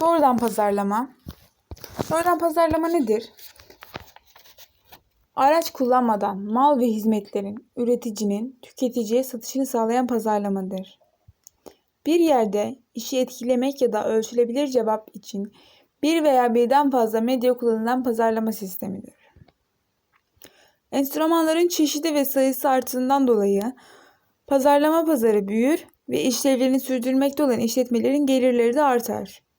Doğrudan pazarlama. Doğrudan pazarlama nedir? Araç kullanmadan mal ve hizmetlerin üreticinin tüketiciye satışını sağlayan pazarlamadır. Bir yerde işi etkilemek ya da ölçülebilir cevap için bir veya birden fazla medya kullanılan pazarlama sistemidir. Enstrümanların çeşidi ve sayısı arttığından dolayı pazarlama pazarı büyür ve işlevlerini sürdürmekte olan işletmelerin gelirleri de artar.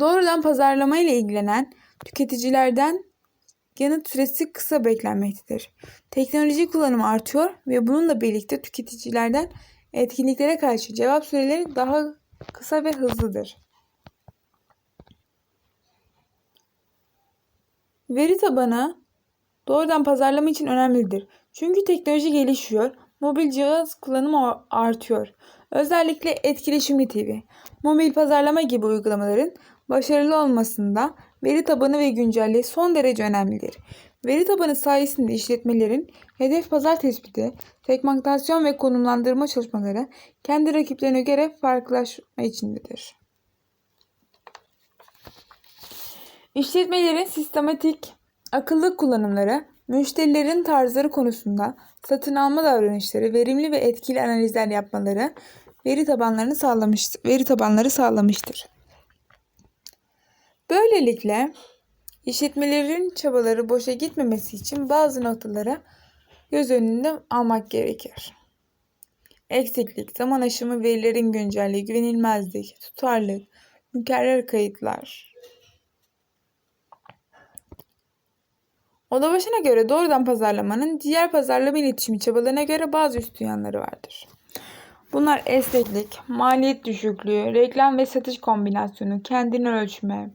Doğrudan pazarlama ile ilgilenen tüketicilerden yanıt süresi kısa beklenmektedir. Teknoloji kullanımı artıyor ve bununla birlikte tüketicilerden etkinliklere karşı cevap süreleri daha kısa ve hızlıdır. Veri tabanı doğrudan pazarlama için önemlidir. Çünkü teknoloji gelişiyor, mobil cihaz kullanımı artıyor. Özellikle etkileşimli TV, mobil pazarlama gibi uygulamaların başarılı olmasında veri tabanı ve güncelliği son derece önemlidir. Veri tabanı sayesinde işletmelerin hedef pazar tespiti, segmentasyon ve konumlandırma çalışmaları kendi rakiplerine göre farklılaşma içindedir. İşletmelerin sistematik, akıllı kullanımları, müşterilerin tarzları konusunda satın alma davranışları, verimli ve etkili analizler yapmaları veri tabanlarını sağlamıştır. Veri tabanları sağlamıştır. Böylelikle işletmelerin çabaları boşa gitmemesi için bazı noktaları göz önünde almak gerekir. Eksiklik, zaman aşımı, verilerin güncelliği, güvenilmezlik, tutarlılık, mükerrer kayıtlar. Oda başına göre doğrudan pazarlamanın diğer pazarlama iletişimi çabalarına göre bazı üstün yanları vardır. Bunlar esneklik, maliyet düşüklüğü, reklam ve satış kombinasyonu, kendini ölçme,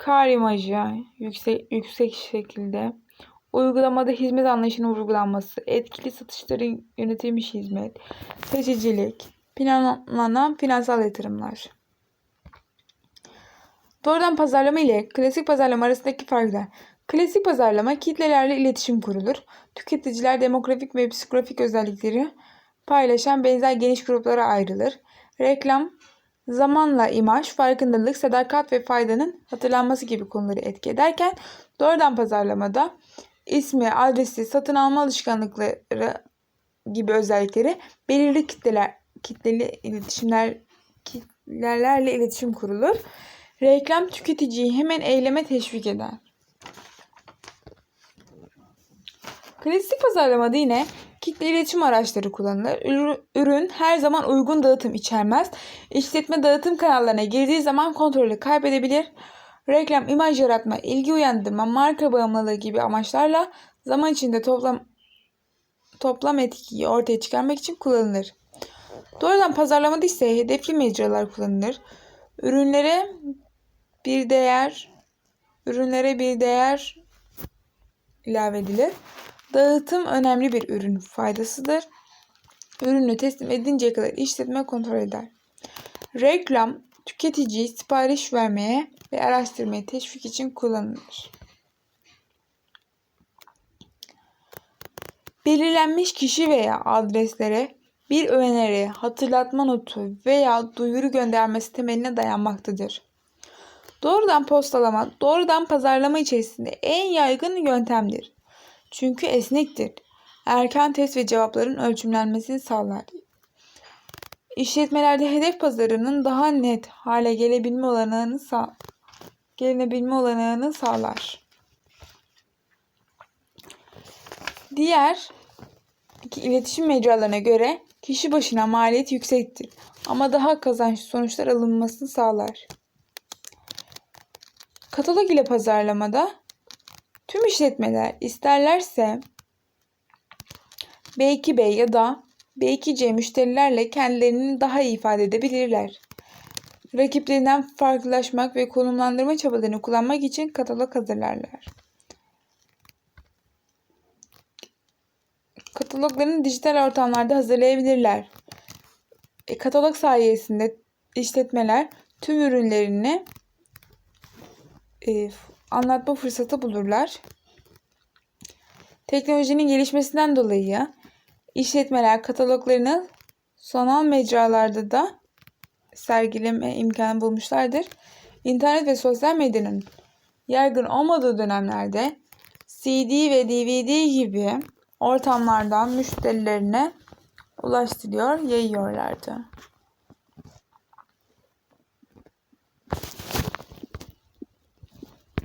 kar imajı yüksek, yüksek şekilde, uygulamada hizmet anlayışının vurgulanması, etkili satışların yönetilmiş hizmet, seçicilik, planlanan finansal yatırımlar. Doğrudan pazarlama ile klasik pazarlama arasındaki farklar. Klasik pazarlama kitlelerle iletişim kurulur. Tüketiciler demografik ve psikografik özellikleri paylaşan benzer geniş gruplara ayrılır. Reklam, zamanla imaj, farkındalık, sadakat ve faydanın hatırlanması gibi konuları etki ederken doğrudan pazarlamada ismi, adresi, satın alma alışkanlıkları gibi özellikleri belirli kitleler kitleli iletişimler kitlelerle iletişim kurulur. Reklam tüketiciyi hemen eyleme teşvik eder. Klasik pazarlamada yine kitle iletişim araçları kullanılır. Ürün her zaman uygun dağıtım içermez. İşletme dağıtım kanallarına girdiği zaman kontrolü kaybedebilir. Reklam, imaj yaratma, ilgi uyandırma, marka bağımlılığı gibi amaçlarla zaman içinde toplam toplam etkiyi ortaya çıkarmak için kullanılır. Doğrudan pazarlamada ise hedefli mecralar kullanılır. Ürünlere bir değer ürünlere bir değer ilave edilir. Dağıtım önemli bir ürün faydasıdır. Ürünü teslim edinceye kadar işletme kontrol eder. Reklam tüketiciyi sipariş vermeye ve araştırmaya teşvik için kullanılır. Belirlenmiş kişi veya adreslere bir öneri, hatırlatma notu veya duyuru göndermesi temeline dayanmaktadır. Doğrudan postalama, doğrudan pazarlama içerisinde en yaygın yöntemdir. Çünkü esnektir. Erken test ve cevapların ölçümlenmesini sağlar. İşletmelerde hedef pazarının daha net hale gelebilme olanağını sağ gelebilme olanağını sağlar. Diğer iki iletişim mecralarına göre kişi başına maliyet yüksektir ama daha kazançlı sonuçlar alınmasını sağlar. Katalog ile pazarlamada tüm işletmeler isterlerse B2B ya da B2C müşterilerle kendilerini daha iyi ifade edebilirler. Rakiplerinden farklılaşmak ve konumlandırma çabalarını kullanmak için katalog hazırlarlar. Kataloglarını dijital ortamlarda hazırlayabilirler. E, katalog sayesinde işletmeler tüm ürünlerini e, anlatma fırsatı bulurlar. Teknolojinin gelişmesinden dolayı işletmeler kataloglarını sanal mecralarda da sergileme imkanı bulmuşlardır. İnternet ve sosyal medyanın yaygın olmadığı dönemlerde CD ve DVD gibi ortamlardan müşterilerine ulaştırıyor, yayıyorlardı.